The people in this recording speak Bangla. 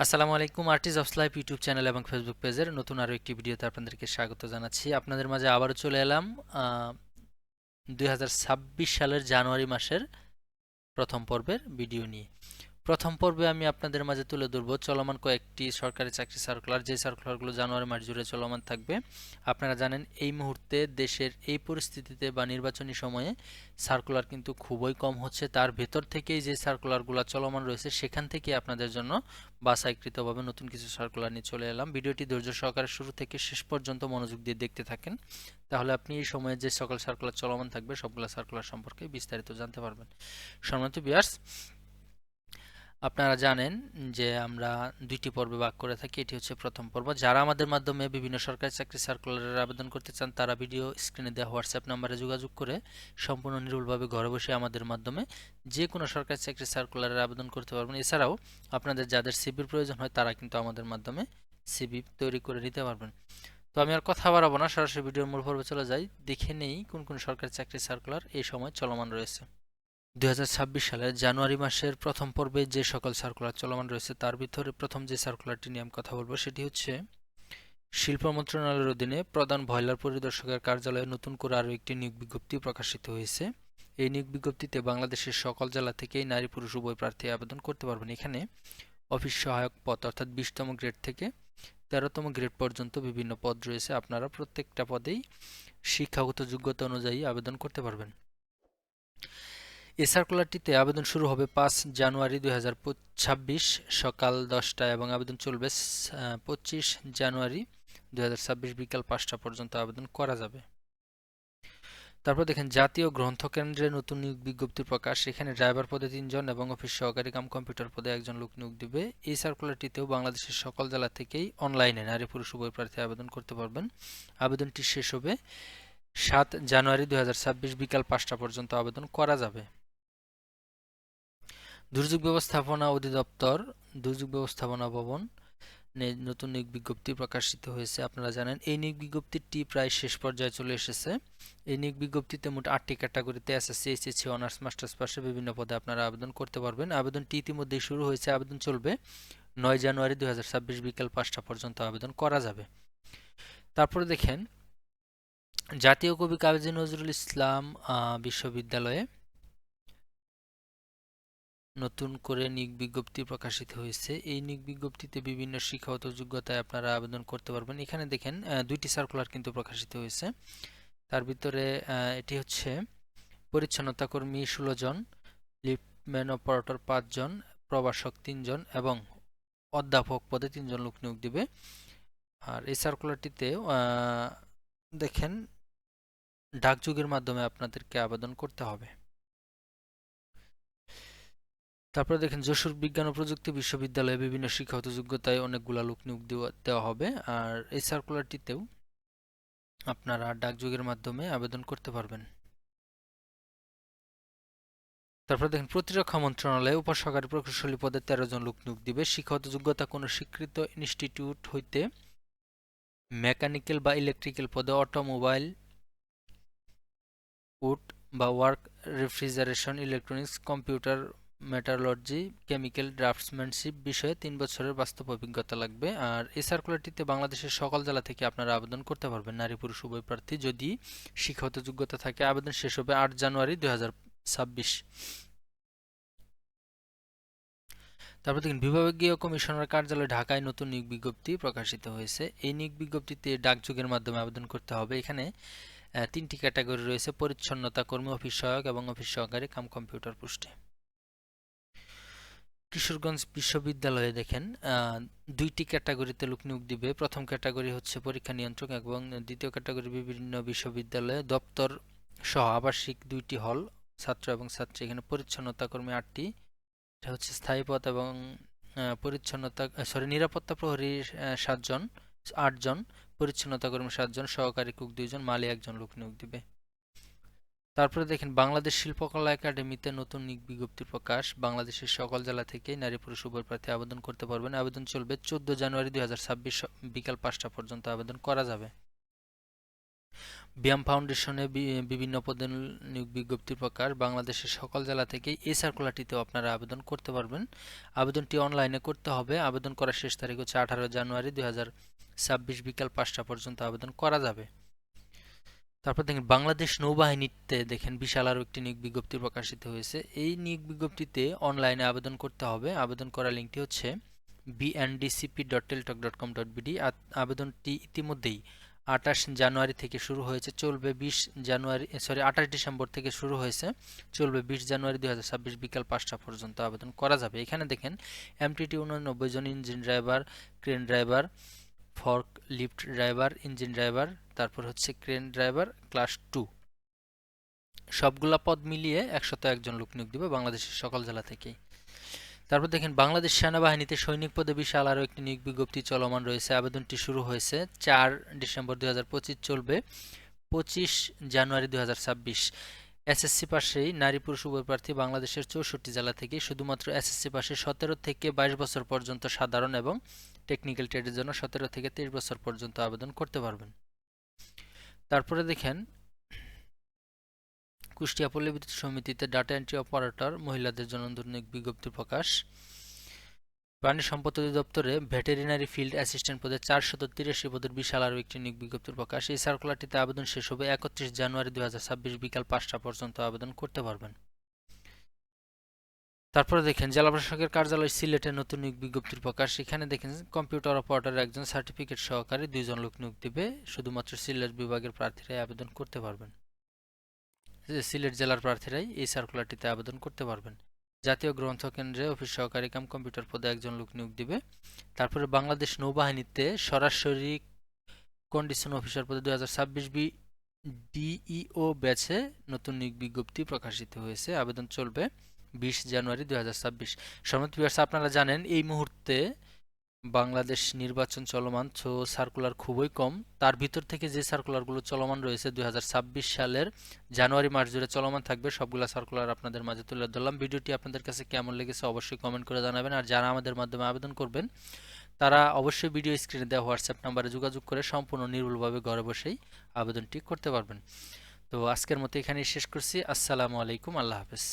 আসসালামু আলাইকুম artist of life YouTube channel এবং ফেসবুক পেজের নতুন আরও একটি ভিডিওতে আপনাদেরকে স্বাগত জানাচ্ছি। আপনাদের মাঝে আবারও চলে এলাম দুই হাজার ছাব্বিশ সালের জানুয়ারি মাসের প্রথম পর্বের ভিডিও নিয়ে। প্রথম পর্বে আমি আপনাদের মাঝে তুলে ধরব চলমান কয়েকটি সরকারি চাকরি সার্কুলার যে সার্কুলারগুলো জানুয়ারি মাস জুড়ে চলমান থাকবে। আপনারা জানেন এই মুহূর্তে দেশের এই পরিস্থিতিতে বা নির্বাচনী সময়ে সার্কুলার কিন্তু খুবই কম হচ্ছে। তার ভেতর থেকেই যে সার্কুলারগুলো চলমান রয়েছে, সেখান থেকে আপনাদের জন্য বাছাইকৃতভাবে নতুন কিছু সার্কুলার নিয়ে চলে এলাম। ভিডিওটি ধৈর্য সহকারে শুরু থেকে শেষ পর্যন্ত মনোযোগ দিয়ে দেখতে থাকেন। তাহলে আপনি এই সময়ে যে সকল সার্কুলার চলমান থাকবে, সবগুলো সার্কুলার সম্পর্কে বিস্তারিত জানতে পারবেন। সম্মানিত বিয়ার্স আপনারা জানেন যে আমরা দুইটি পর্বে ভাগ করে থাকি, এটি হচ্ছে প্রথম পর্ব। যারা আমাদের মাধ্যমে বিভিন্ন সরকারি চাকরি সার্কুলারের আবেদন করতে চান, তারা ভিডিও স্ক্রিনে দেওয়া হোয়াটসঅ্যাপ নাম্বারে যোগাযোগ করে সম্পূর্ণ নির্ভুলভাবে ঘরে বসে আমাদের মাধ্যমে যে কোনো সরকারি চাকরি সার্কুলারের আবেদন করতে পারবেন। এছাড়াও আপনাদের যাদের সিবির প্রয়োজন হয়, তারা কিন্তু আমাদের মাধ্যমে সিবি তৈরি করে নিতে পারবেন। তো আমি আর কথা বাড়াবো না, সরাসরি ভিডিওর মূল পর্বে চলে যাই। দেখে নেই কোন কোন সরকারি চাকরি সার্কুলার এই সময় চলমান রয়েছে। দু হাজার ছাব্বিশ সালের জানুয়ারি মাসের প্রথম পর্বে যে সকল সার্কুলার চলমান রয়েছে, তার ভিতরে প্রথম যে সার্কুলারটি নিয়ে আমি কথা বলব সেটি হচ্ছে শিল্প মন্ত্রণালয়ের অধীনে প্রধান ভয়লার পরিদর্শকের কার্যালয়ে নতুন করে আরও একটি নিয়োগ বিজ্ঞপ্তি প্রকাশিত হয়েছে। এই নিয়োগ বিজ্ঞপ্তিতে বাংলাদেশের সকল জেলা থেকেই নারী, পুরুষ, উভয় প্রার্থী আবেদন করতে পারবেন। এখানে অফিস সহায়ক পদ অর্থাৎ বিশতম গ্রেড থেকে তেরোতম গ্রেড পর্যন্ত বিভিন্ন পদ রয়েছে। আপনারা প্রত্যেকটা পদেই শিক্ষাগত যোগ্যতা অনুযায়ী আবেদন করতে পারবেন। এই সার্কুলারটিতে আবেদন শুরু হবে পাঁচ জানুয়ারি দুই হাজার ছাব্বিশ সকাল দশটায় এবং আবেদন চলবে পঁচিশ জানুয়ারি দুই হাজার ছাব্বিশ বিকাল পাঁচটা পর্যন্ত আবেদন করা যাবে। তারপর দেখেন, জাতীয় গ্রন্থকেন্দ্রে নতুন নিয়োগ বিজ্ঞপ্তি প্রকাশ। এখানে ড্রাইভার পদে তিনজন এবং অফিস সহকারী কাম কম্পিউটার পদে একজন লোক নিয়োগ দিবে। এই সার্কুলারটিতেও বাংলাদেশের সকল জেলা থেকেই অনলাইনে নারী পুরুষ উভয় প্রার্থী আবেদন করতে পারবেন। আবেদনটি শেষ হবে সাত জানুয়ারি দুই হাজার ছাব্বিশ বিকাল পাঁচটা পর্যন্ত আবেদন করা যাবে। দুর্যোগ ব্যবস্থাপনা অধিদপ্তর, দুর্যোগ ব্যবস্থাপনা ভবন নতুন নিয়োগ বিজ্ঞপ্তি প্রকাশিত হয়েছে। আপনারা জানেন, এই নিয়োগ বিজ্ঞপ্তিটি প্রায় শেষ পর্যায়ে চলে এসেছে। এই নিয়োগ বিজ্ঞপ্তিতে মোট আটটি ক্যাটাগরিতে এসএসসি এইচএসসি অনার্স মাস্টার্স পাশে বিভিন্ন পদে আপনারা আবেদন করতে পারবেন। আবেদনটি ইতিমধ্যেই শুরু হয়েছে, আবেদন চলবে নয় জানুয়ারি দুই হাজার বিকেল পাঁচটা পর্যন্ত আবেদন করা যাবে। তারপরে দেখেন, জাতীয় কবি কাজী নজরুল ইসলাম বিশ্ববিদ্যালয়ে নতুন করে নিয়োগ বিজ্ঞপ্তি প্রকাশিত হয়েছে। এই নিয়োগ বিজ্ঞপ্তিতে বিভিন্ন শিক্ষাগত যোগ্যতায় আপনারা আবেদন করতে পারবেন। এখানে দেখেন দুইটি সার্কুলার কিন্তু প্রকাশিত হয়েছে। তার ভিতরে এটি হচ্ছে, পরিচ্ছন্নতা কর্মী ষোলো জন, লিফটম্যান অপারেটর পাঁচজন প্রবাসক তিনজন এবং অধ্যাপক পদে তিনজন লোক নিয়োগ দিবে। আর এই সার্কুলারটিতে দেখেন, ডাকযুগের মাধ্যমে আপনাদেরকে আবেদন করতে হবে। তারপরে দেখেন যশোর বিজ্ঞান ও প্রযুক্তি বিশ্ববিদ্যালয়ে বিভিন্ন শিক্ষাগত যোগ্যতায় অনেকগুলা লোক নিয়োগ দেওয়া হবে। আর এই সার্কুলারটিতেও আপনারা ডাকযোগের মাধ্যমে আবেদন করতে পারবেন। তারপর দেখেন প্রতিরক্ষা মন্ত্রণালয়ে উপসহকারী প্রকৌশলী পদে তেরো জন লোক নিয়োগ দিবে। শিক্ষাগত যোগ্যতা কোনো স্বীকৃত ইনস্টিটিউট হইতে মেকানিক্যাল বা ইলেকট্রিক্যাল পদে অটোমোবাইল উড বা work refrigeration electronics computer meteorology chemical draughtsmanship বিষয়ে তিন বছরের বাস্তব অভিজ্ঞতা লাগবে। আর এই সার্কুলারটিতে বাংলাদেশের সকল জেলা থেকে আপনারা আবেদন করতে পারবেন, নারী, পুরুষ, উভয় প্রার্থী। যদি শিক্ষাগত যোগ্যতা থাকে, আবেদন শেষ হবে আট জানুয়ারি দুই তারপর দেখুন, বিভাগীয় কমিশনার কার্যালয় ঢাকায় নতুন নিয়োগ বিজ্ঞপ্তি প্রকাশিত হয়েছে। এই নিয়োগ বিজ্ঞপ্তিতে ডাকযোগের মাধ্যমে আবেদন করতে হবে। এখানে তিনটি ক্যাটাগরি রয়েছে, পরিচ্ছন্নতা কর্মী, অফিস সহায়ক এবং অফিস সহকারী কাম কম্পিউটার পোস্টে। কিশোরগঞ্জ বিশ্ববিদ্যালয়ে দেখেন দুইটি ক্যাটাগরিতে লোক নিয়োগ দিবে। প্রথম ক্যাটাগরি হচ্ছে পরীক্ষা নিয়ন্ত্রক এবং দ্বিতীয় ক্যাটাগরি বিভিন্ন বিশ্ববিদ্যালয়ে দপ্তর সহ আবাসিক দুইটি হল, ছাত্র এবং ছাত্রী। এখানে পরিচ্ছন্নতা কর্মী আটটি। এটা হচ্ছে স্থায়ী পদ এবং পরিচ্ছন্নতা সরি নিরাপত্তা প্রহরী সাতজন, আটজন পরিচ্ছন্নতা কর্মী সাতজন, সহকারী কুক দুইজন মালি একজন লোক নিয়োগ দিবে। তারপরে দেখেন বাংলাদেশ শিল্পকলা একাডেমিতে নতুন নিক বিজ্ঞপ্তি প্রকাশ। বাংলাদেশের সকল জেলা থেকে নারী পুরুষ উভয় প্রার্থী আবেদন করতে পারবেন। আবেদন চলবে চোদ্দ জানুয়ারি দু হাজার ছাব্বিশ বিকাল পাঁচটা পর্যন্ত আবেদন করা যাবে। ব্যায়াম ফাউন্ডেশনে বিভিন্ন পদে নিয়োগ বিজ্ঞপ্তি প্রকাশ। বাংলাদেশের সকল জেলা থেকে এই সার্কুলারটিতেও আপনারা আবেদন করতে পারবেন। আবেদনটি অনলাইনে করতে হবে। আবেদন করার শেষ তারিখ হচ্ছে আঠারো জানুয়ারি দুই বিকাল পাঁচটা পর্যন্ত আবেদন করা যাবে। তারপর দেখেন বাংলাদেশ নৌবাহিনীতে দেখেন বিশাল আরও একটি নিয়োগ বিজ্ঞপ্তি প্রকাশিত হয়েছে। এই নিয়োগ বিজ্ঞপ্তিতে অনলাইনে আবেদন করতে হবে। আবেদন করার লিঙ্কটি হচ্ছে BNDCP dot Teletalk dot com dot BD আবেদনটি ইতিমধ্যেই আঠাশ জানুয়ারি থেকে শুরু হয়েছে, চলবে বিশ জানুয়ারি সরি আঠাশ ডিসেম্বর থেকে শুরু হয়েছে, চলবে বিশ জানুয়ারি দু হাজার ছাব্বিশ বিকাল পাঁচটা পর্যন্ত আবেদন করা যাবে। এখানে দেখেন এমটিটি উননব্বই জন engine driver crane driver forklift driver, engine driver, তারপর হচ্ছে ক্রেন ড্রাইভার, ক্লাস টু। সবগুলা পদ মিলিয়ে একশত একজন লোক নিয়োগ দিবে বাংলাদেশের সকল জেলা থেকেই। তারপর দেখেন, বাংলাদেশ সেনাবাহিনীতে সৈনিক পদে বিশাল আরও একটি নিয়োগ বিজ্ঞপ্তি চলমান রয়েছে। আবেদনটি শুরু হয়েছে চার ডিসেম্বর দুই হাজার পঁচিশ, চলবে পঁচিশ জানুয়ারি দুই হাজার ছাব্বিশ। এসএসসি পাশেই নারী পুরুষ উভয় প্রার্থী বাংলাদেশের চৌষট্টি জেলা থেকে শুধুমাত্র এসএসসি পাশে সতেরো থেকে বাইশ বছর পর্যন্ত সাধারণ এবং টেকনিক্যাল ট্রেডের জন্য সতেরো থেকে তেইশ বছর পর্যন্ত আবেদন করতে পারবেন। তারপরে দেখেন, কুষ্টিয়া পল্লী সমিতিতে ডাটা এন্ট্রি অপারেটর মহিলাদের জন্য নিয়োগ বিজ্ঞপ্তি প্রকাশ। প্রাণী সম্পদ অধিদপ্তরে ভেটেরিনারি ফিল্ড অ্যাসিস্ট্যান্ট পদে চারশত তিরাশি পদের বিশাল আরও একটি নিয়োগ বিজ্ঞপ্তির প্রকাশ। এই সার্কুলারটিতে আবেদন শেষ হবে একত্রিশ জানুয়ারি দু হাজার ছাব্বিশ বিকাল পাঁচটা পর্যন্ত আবেদন করতে পারবেন। তারপরে দেখেন, জেলা প্রশাসকের কার্যালয় সিলেটে নতুন নিয়োগ বিজ্ঞপ্তির প্রকাশ। এখানে দেখেন, কম্পিউটার অপারেটর একজন সার্টিফিকেট সহকারী দুইজন লোক নিয়োগ দেবে। শুধুমাত্র সিলেট বিভাগের প্রার্থীরাই আবেদন করতে পারবেন। সিলেট জেলার প্রার্থীরাই এই সার্কুলারটিতে আবেদন করতে পারবেন। জাতীয় গ্রন্থ কেন্দ্রে অফিস সহকারী কাম কম্পিউটার পদে একজন লোক নিয়োগ দিবে। তারপরে বাংলাদেশ নৌবাহিনীতে সরাসরি কন্ডিশন অফিসার পদে হাজার ছাব্বিশ বি ডিইও ব্যাচে নতুন নিয়োগ বিজ্ঞপ্তি প্রকাশিত হয়েছে। আবেদন চলবে। বিশ জানুয়ারি দুই হাজার ছাব্বিশ। সম্মত আপনারা জানেন, এই মুহূর্তে বাংলাদেশ নির্বাচন চলমান সো সার্কুলার খুবই কম। তার ভিতর থেকে যে সার্কুলারগুলো চলমান রয়েছে দুই হাজার ছাব্বিশ সালের, জানুয়ারি মাস জুড়ে চলমান থাকবে, সবগুলো সার্কুলার আপনাদের মাঝে তুলে ধরলাম। ভিডিওটি আপনাদের কাছে কেমন লেগেছে অবশ্যই কমেন্ট করে জানাবেন, আর যারা আমাদের মাধ্যমে আবেদন করবেন, তারা অবশ্যই ভিডিও স্ক্রিনে দেওয়া হোয়াটসঅ্যাপ নাম্বারে যোগাযোগ করে সম্পূর্ণ নির্ভুলভাবে ঘরে বসেই আবেদনটি করতে পারবেন। তো আজকের মতো এখানেই শেষ করছি। আসসালামু আলাইকুম, আল্লাহ হাফেজ।